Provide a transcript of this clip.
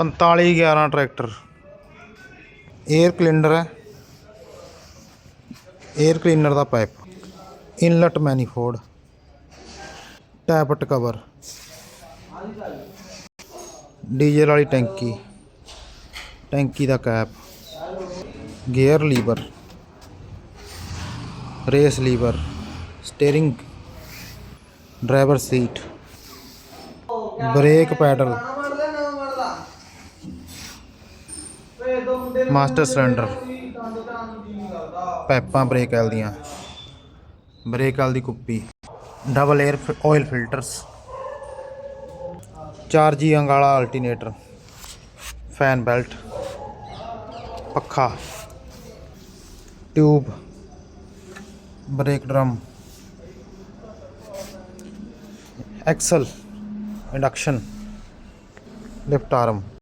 4511 tractor 에어 cylinder ਹੈ 에어 cleaner ਦਾ pipe inlet manifold tappet cover diesel ਵਾਲੀ ਟੈਂਕੀ ਟੈਂਕੀ ਦਾ cap gear lever race lever steering driver seat brake pedal master cylinder ਪਾਈਪਾਂ ਬ੍ਰੇਕ ਆਲ ਦੀਆਂ ਬ੍ਰੇਕ ਆਲ ਦੀ ਕੁੱਪੀ double air oil filters 4G ਅੰਗਾਲਾ ਅਲਟਰਨੇਟਰ ਫੈਨ ਬੈਲਟ ਪੱਖਾ tube brake drum axle induction lift ਆਰਮ